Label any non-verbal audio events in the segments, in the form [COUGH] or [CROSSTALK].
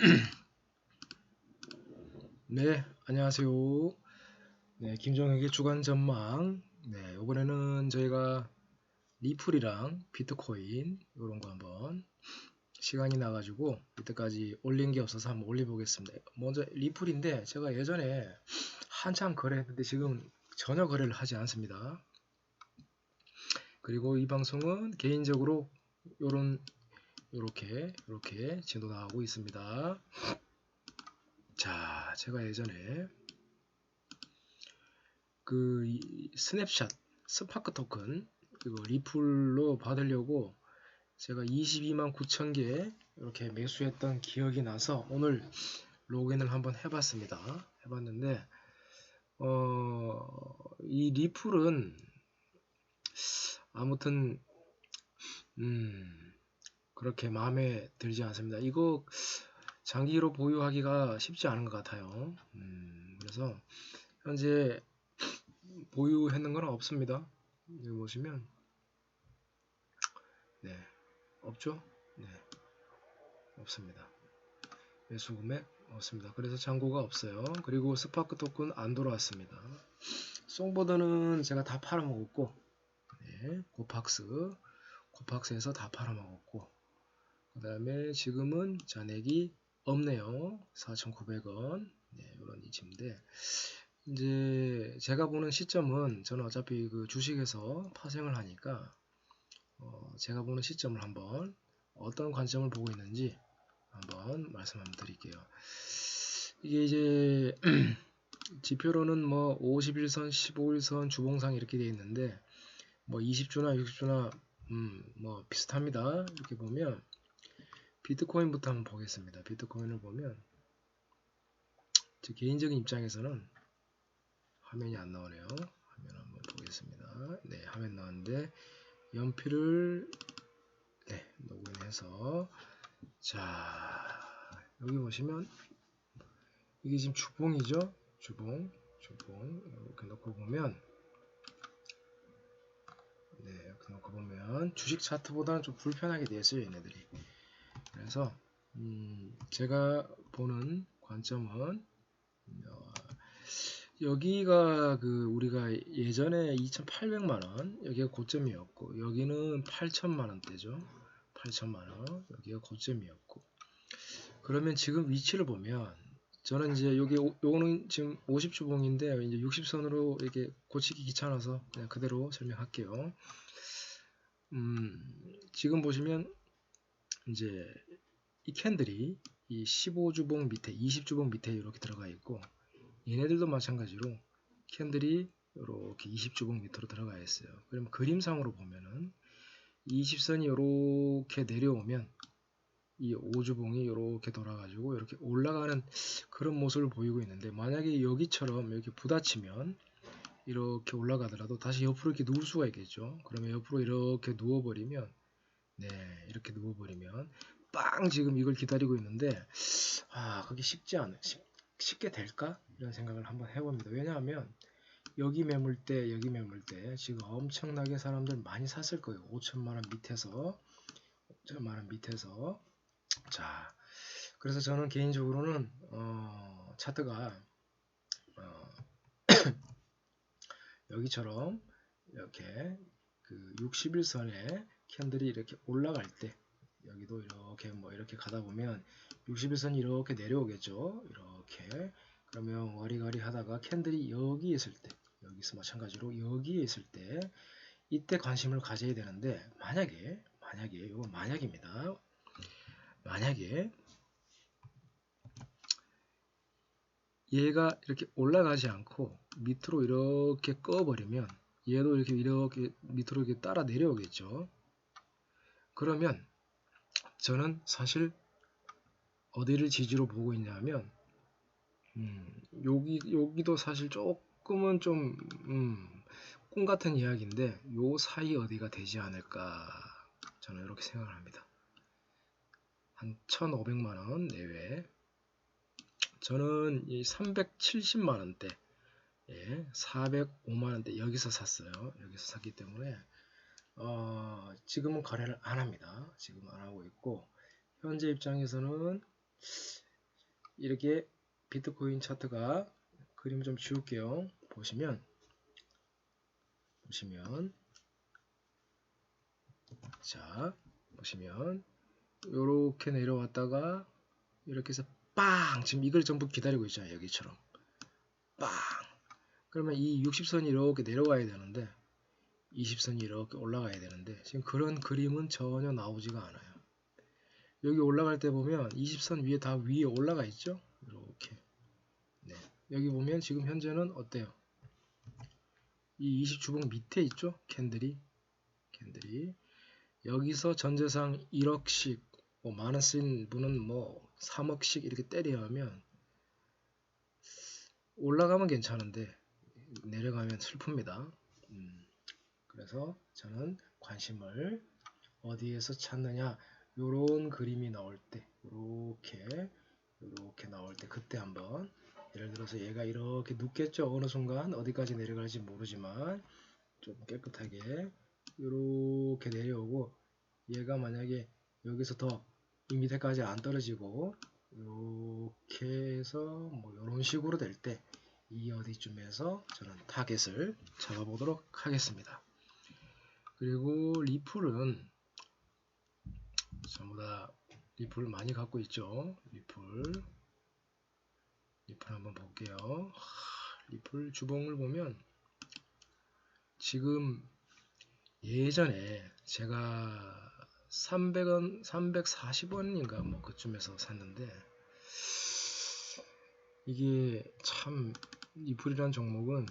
[CLEARS THROAT] 네, 안녕하세요. 네, 김정혁의 주간 전망. 네, 이번에는 저희가 리플이랑 비트코인 이런 거 한번 시간이 나가지고 이때까지 올린 게 없어서 한번 올려보겠습니다. 먼저 리플인데 제가 예전에 한참 거래했는데 지금 전혀 거래를 하지 않습니다. 그리고 이 방송은 개인적으로 요런 요렇게 요렇게 진도 나가고 있습니다. 자, 제가 예전에 그 스냅샷 스파크 토큰 이거 리플로 받으려고 제가 22만 9천 개 이렇게 매수했던 기억이 나서 오늘 로그인을 한번 해봤습니다. 해봤는데 어, 이 리플은 아무튼 음, 그렇게 마음에 들지 않습니다. 이거 장기로 보유하기가 쉽지 않은 것 같아요. 음, 그래서 현재 보유했는 건 없습니다. 여기 보시면 네 없죠? 네 없습니다. 매수 금액 없습니다. 그래서 잔고가 없어요. 그리고 스파크 토큰 안 돌아왔습니다. 송보드는 제가 다 팔아먹었고 네, 고팍스 고팍스에서 다 팔아먹었고 그 다음에 지금은 잔액이 없네요. 4,900원. 네, 이런 위치인데 이제 제가 보는 시점은 저는 어차피 그 주식에서 파생을 하니까 어 제가 보는 시점을 한번 어떤 관점을 보고 있는지 한번 말씀 한번 드릴게요. 이게 이제 [CLEARS THROAT] 지표로는 뭐 51선, 15일선, 주봉상 이렇게 되어 있는데 뭐 20주나 60주나 음, 뭐 비슷합니다. 이렇게 보면 비트코인부터 한번 보겠습니다. 비트코인을 보면 제 개인적인 입장에서는 화면이 안 나오네요. 화면 한번 보겠습니다. 네, 화면 나왔는데 연필을 네, 로그인해서 자 여기 보시면 이게 지금 주봉이죠. 주봉, 주봉 이렇게 놓고 보면 네, 이렇게 놓고 보면 주식 차트보다는 좀 불편하게 되었어요, 얘네들이. 그래서 음, 제가 보는 관점은 어, 여기가 그 우리가 예전에 2,800만원 여기가 고점이었고 여기는 8천만원대죠. 8천만원 여기가 고점이었고. 그러면 지금 위치를 보면 저는 이제 여기 요거는 지금 50주봉인데 이제 60선으로 이렇게 고치기 귀찮아서 그냥 그대로 설명할게요. 음, 지금 보시면 이제 이 캔들이 이 15주봉 밑에 20주봉 밑에 이렇게 들어가 있고 얘네들도 마찬가지로 캔들이 이렇게 20주봉 밑으로 들어가 있어요. 그러면 그림상으로 보면은 20선이 이렇게 내려오면 이 5주봉이 이렇게 돌아가지고 이렇게 올라가는 그런 모습을 보이고 있는데 만약에 여기처럼 이렇게 부딪히면 이렇게 올라가더라도 다시 옆으로 이렇게 누울 수가 있겠죠. 그러면 옆으로 이렇게 누워버리면 네 이렇게 누워버리면 빵 지금 이걸 기다리고 있는데 아 그게 쉽지 않아 쉽, 쉽게 될까? 이런 생각을 한번 해봅니다. 왜냐하면 여기 매물대 여기 매물대 지금 엄청나게 사람들 많이 샀을 거예요. 5천만원 밑에서 5천만원 밑에서. 자 그래서 저는 개인적으로는 어, 차트가 어, [COUGHS] 여기처럼 이렇게 그 61선에 캔들이 이렇게 올라갈 때 여기도 이렇게 뭐 이렇게 가다 보면 61선이 이렇게 내려오겠죠? 이렇게. 그러면 와리가리 하다가 캔들이 여기 있을 때 여기서 마찬가지로 여기에 있을 때 이때 관심을 가져야 되는데 만약에 만약에 이건 만약입니다. 만약에 얘가 이렇게 올라가지 않고 밑으로 이렇게 꺼버리면 얘도 이렇게 이렇게 밑으로 이렇게 따라 내려오겠죠? 그러면 저는 사실 어디를 지지로 보고 있냐면 음, 여기 여기도 사실 조금은 좀 음, 꿈같은 이야기인데 요 사이 어디가 되지 않을까 저는 이렇게 생각을 합니다. 한 1,500만 원 내외 저는 이 370만 원대 예, 405만 원대 여기서 샀어요. 여기서 샀기 때문에 어, 지금은 거래를 안 합니다. 지금 안 하고 있고 현재 입장에서는 이렇게 비트코인 차트가 그림 좀 지울게요. 보시면 보시면 자 보시면 요렇게 내려왔다가 이렇게 해서 빵 지금 이걸 전부 기다리고 있잖아요 여기처럼 빵 그러면 이 60선이 이렇게 내려가야 되는데 20선이 이렇게 올라가야 되는데 지금 그런 그림은 전혀 나오지가 않아요. 여기 올라갈 때 보면 20선 위에 다 위에 올라가 있죠? 이렇게. 네. 여기 보면 지금 현재는 어때요? 이 20주봉 밑에 있죠? 캔들이? 캔들이. 여기서 전재상 1억씩 뭐 만원 쓴 분은 뭐 3억씩 이렇게 때려야 하면 올라가면 괜찮은데 내려가면 슬픕니다. 음, 그래서 저는 관심을 어디에서 찾느냐 요런 그림이 나올 때 요렇게 요렇게 나올 때 그때 한번 예를 들어서 얘가 이렇게 눕겠죠 어느 순간 어디까지 내려갈지 모르지만 좀 깨끗하게 요렇게 내려오고 얘가 만약에 여기서 더 이 밑에까지 안 떨어지고 이렇게 해서 뭐 이런 식으로 될 때 이 어디쯤에서 저는 타겟을 잡아보도록 하겠습니다. 그리고 리플은 전부 다 리플 많이 갖고 있죠. 리플 리플 한번 볼게요. 하, 리플 주봉을 보면 지금 예전에 제가 300원, 340원인가 뭐 그쯤에서 샀는데 이게 참 리플이란 종목은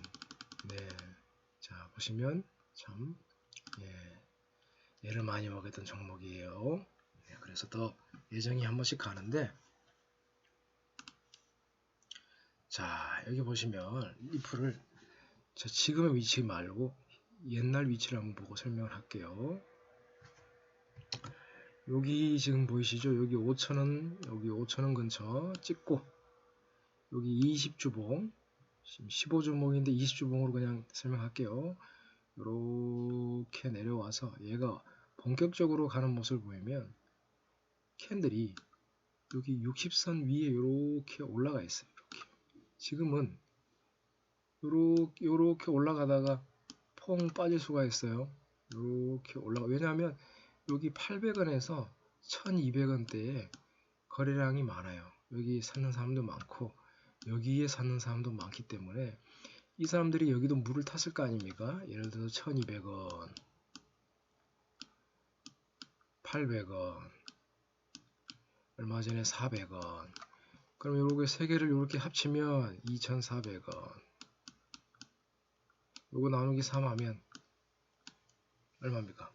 네, 자 보시면 참 예, 얘를 많이 먹였던 종목이에요. 네, 그래서 더 예정이 한 번씩 가는데 자 여기 보시면 자, 지금의 위치 말고 옛날 위치를 한번 보고 설명을 할게요. 여기 지금 보이시죠? 여기 5천원, 여기 5천원 근처 찍고 여기 20주봉, 지금 15주봉인데 20주봉으로 그냥 설명할게요. 이렇게 내려와서 얘가 본격적으로 가는 모습을 보이면 캔들이 여기 60선 위에 이렇게 올라가 있어요. 이렇게. 지금은 요렇게, 요렇게 올라가다가 퐁 빠질 수가 있어요. 이렇게 올라가. 왜냐하면 여기 800원에서 1200원대에 거래량이 많아요. 여기 사는 사람도 많고 여기에 사는 사람도 많기 때문에 이 사람들이 여기도 물을 탔을 거 아닙니까? 예를 들어서 1200원 800원 얼마 전에 400원 그럼 요렇게 세 개를 이렇게 합치면 2400원 요거 나누기 3 하면 얼마입니까?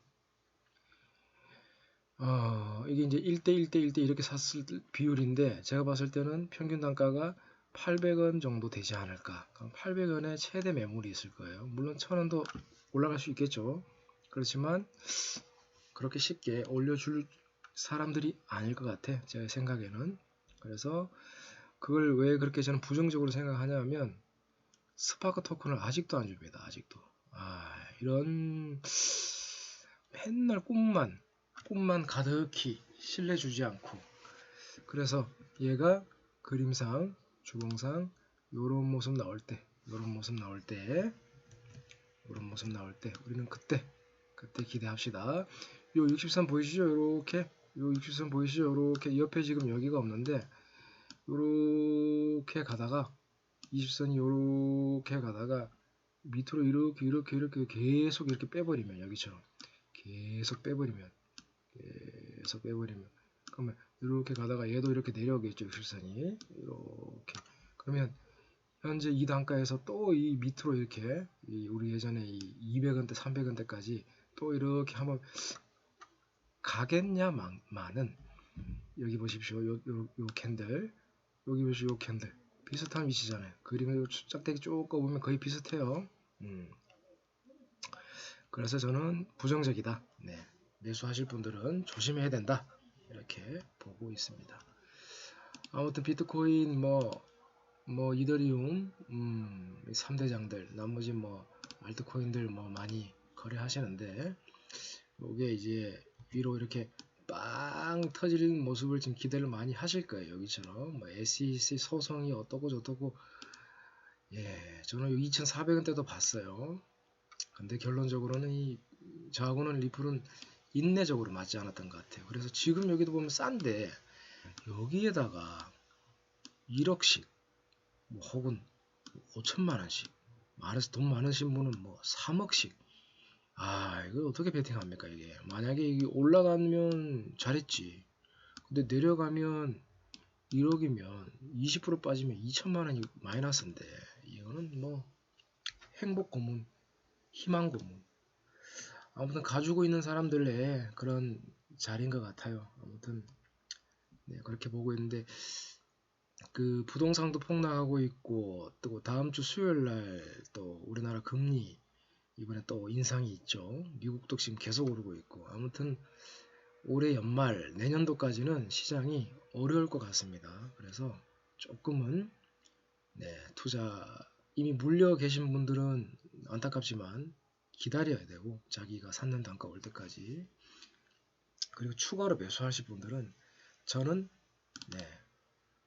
어, 이게 이제 1대 1대 1대 이렇게 샀을 비율인데 제가 봤을 때는 평균 단가가 800원 정도 되지 않을까. 800원에 최대 매물이 있을 거예요. 물론 1000원도 올라갈 수 있겠죠. 그렇지만 그렇게 쉽게 올려줄 사람들이 아닐 것 같아. 제 생각에는. 그래서 그걸 왜 그렇게 저는 부정적으로 생각하냐면 스파크 토큰을 아직도 안 줍니다. 아직도. 아, 이런 맨날 꿈만 꿈만 가득히 신뢰 주지 않고 그래서 얘가 그림상 주봉상 요런 모습 나올 때 요런 모습 나올 때 요런 모습 나올 때 우리는 그때 그때 기대합시다. 요 63 보이시죠? 요렇게 요 63 보이시죠? 요렇게 옆에 지금 여기가 없는데 요렇게 가다가 20선이 요렇게 가다가 밑으로 이렇게 이렇게 이렇게 계속 이렇게 빼버리면 여기처럼. 계속 빼버리면 계속 빼버리면. 그러면 이렇게 가다가 얘도 이렇게 내려오겠죠 실선이. 이렇게. 그러면 현재 이 단가에서 또 이 밑으로 이렇게 우리 예전에 이 200원대 300원대까지 또 이렇게 한번 가겠냐마는 여기 보십시오. 요, 요, 요 캔들. 여기 보시오 요 캔들. 비슷한 위치잖아요. 그림을 짝대기 쭉 꺼보면 거의 비슷해요. 음. 그래서 저는 부정적이다. 네. 매수하실 분들은 조심해야 된다 이렇게 보고 있습니다 아무튼 비트코인 뭐, 뭐 이더리움 음, 3대장들 나머지 뭐 알트코인들 뭐 많이 거래하시는데 이게 이제 위로 이렇게 빵 터지는 모습을 지금 기대를 많이 하실 거예요. 여기처럼 뭐 SEC 소송이 어떻고 저떻고 예, 저는 2,400원 대도 봤어요. 근데 결론적으로는 이 저하고는 리플은 인내적으로 맞지 않았던 것 같아요. 그래서 지금 여기도 보면 싼데 여기에다가 1억씩 뭐 혹은 5천만 원씩 많아서 돈 많으신 분은 뭐 3억씩. 아 이거 어떻게 베팅합니까 이게? 만약에 이게 올라가면 잘했지. 근데 내려가면 1억이면 20% 빠지면 2천만 원이 마이너스인데 이거는 뭐 행복 고문 희망 고문 아무튼 가지고 있는 사람들의 그런 자리인 것 같아요 아무튼 네, 그렇게 보고 있는데 그 부동산도 폭락하고 있고 또 다음 주 수요일 날 또 우리나라 금리 이번에 또 인상이 있죠. 미국도 지금 계속 오르고 있고 아무튼 올해 연말 내년도까지는 시장이 어려울 것 같습니다. 그래서 조금은 네, 투자 이미 물려 계신 분들은 안타깝지만 기다려야 되고 자기가 샀는 단가 올 때까지 그리고 추가로 매수하실 분들은 저는 네,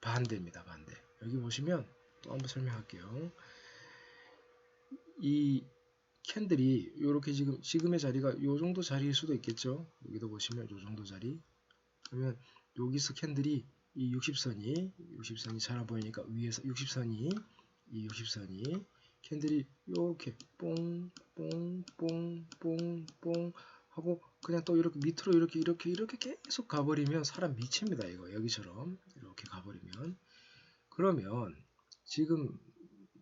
반대입니다. 반대. 여기 보시면 또 한번 설명할게요. 이 캔들이 이렇게 지금 지금의 자리가 이 정도 자리일 수도 있겠죠. 여기도 보시면 이 정도 자리. 그러면 여기서 캔들이 이 60선이 60선이 잘 안 보이니까 위에서 60선이 이 60선이 캔들이 이렇게 뽕뽕뽕뽕뽕 하고 그냥 또 이렇게 밑으로 이렇게 이렇게 이렇게 계속 가버리면 사람 미칩니다 이거 여기처럼 이렇게 가버리면 그러면 지금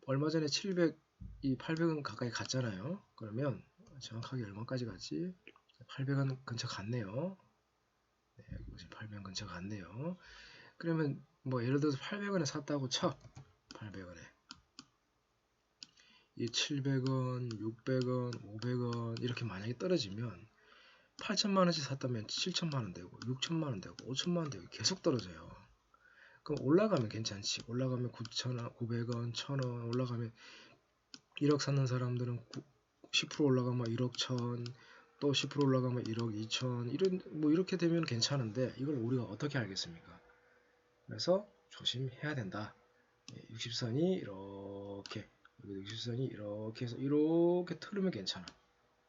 얼마 전에 700, 이 800원 가까이 갔잖아요. 그러면 정확하게 얼마까지 갔지? 800원 근처 갔네요. 네, 여기 보시면 800원 근처 갔네요. 그러면 뭐 예를 들어서 800원에 샀다고 쳐. 800원에. 이 700원, 600원, 500원 이렇게 만약에 떨어지면 8천만 원씩 샀다면 7천만 원 되고 6천만 원 되고 5천만 원 되고 계속 떨어져요. 그럼 올라가면 괜찮지. 올라가면 9천원, 900원, 1000원 올라가면 1억 사는 사람들은 10% 올라가면 1억 1000, 또 10% 올라가면 1억 2천 이런 뭐 이렇게 되면 괜찮은데 이걸 우리가 어떻게 알겠습니까? 그래서 조심해야 된다. 60선이 예, 이렇게 여기 60선이 이렇게 해서 이렇게 틀으면 괜찮아.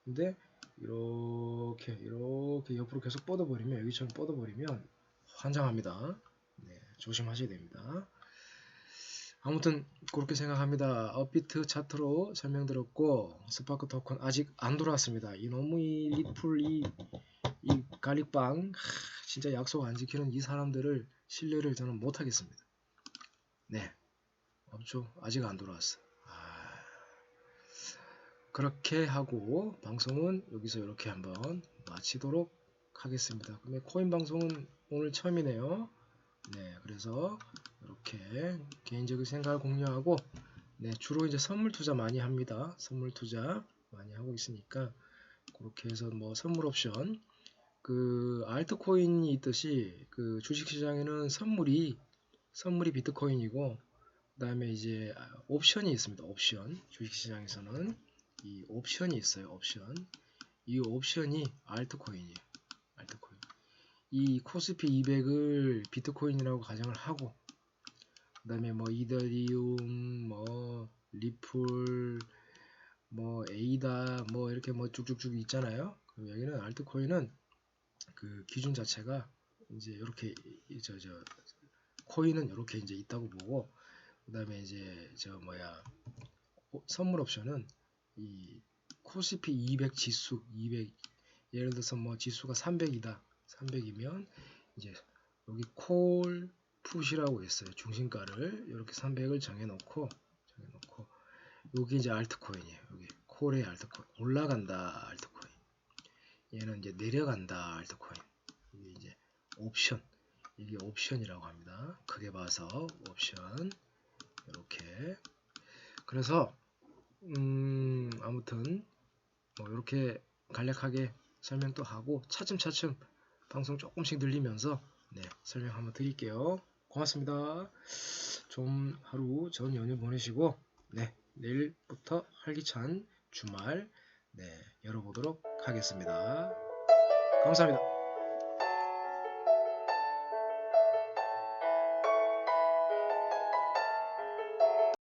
근데 이렇게 이렇게 옆으로 계속 뻗어버리면 여기처럼 뻗어버리면 환장합니다. 네, 조심하셔야 됩니다. 아무튼 그렇게 생각합니다. 업비트 차트로 설명드렸고 스파크 토큰 아직 안 들어왔습니다. 이 너무 이 리플 이, 이 갈릭빵 하, 진짜 약속 안 지키는 이 사람들을 신뢰를 저는 못하겠습니다. 네 없죠. 아직 안 들어왔어. 그렇게 하고 방송은 여기서 이렇게 한번 마치도록 하겠습니다. 그러면 코인 방송은 오늘 처음이네요. 네, 그래서 이렇게 개인적인 생각을 공유하고 네, 주로 이제 선물 투자 많이 합니다. 선물 투자 많이 하고 있으니까 그렇게 해서 뭐 선물 옵션 그 알트코인이 있듯이 그 주식시장에는 선물이 선물이 비트코인이고 그 다음에 이제 옵션이 있습니다. 옵션 주식시장에서는 이 옵션이 있어요. 옵션. 이 옵션이 알트코인이에요. 알트코인. 이 코스피 200을 비트코인이라고 가정을 하고 그 다음에 뭐 이더리움, 뭐 리플, 뭐 에이다, 뭐 이렇게 뭐 쭉쭉쭉 있잖아요. 그럼 여기는 알트코인은 그 기준 자체가 이제 이렇게 저 저 코인은 이렇게 이제 있다고 보고 그 다음에 이제 저 뭐야 선물 옵션은 이 코스피 200 지수 200 예를 들어서 뭐 지수가 300이다. 300이면 이제 여기 콜 풋이라고 있어요. 중심가를 이렇게 300을 정해놓고 정해놓고 여기 이제 알트코인이에요. 여기 콜의 알트코인. 올라간다 알트코인. 얘는 이제 내려간다 알트코인. 이게 이제 옵션. 이게 옵션이라고 합니다. 크게 봐서 옵션. 이렇게. 그래서 음, 아무튼 뭐 이렇게 간략하게 설명도 하고 차츰차츰 방송 조금씩 늘리면서 네, 설명 한번 드릴게요. 고맙습니다. 좀 하루 전 연휴 보내시고 네, 내일부터 활기찬 주말 네, 열어보도록 하겠습니다. 감사합니다.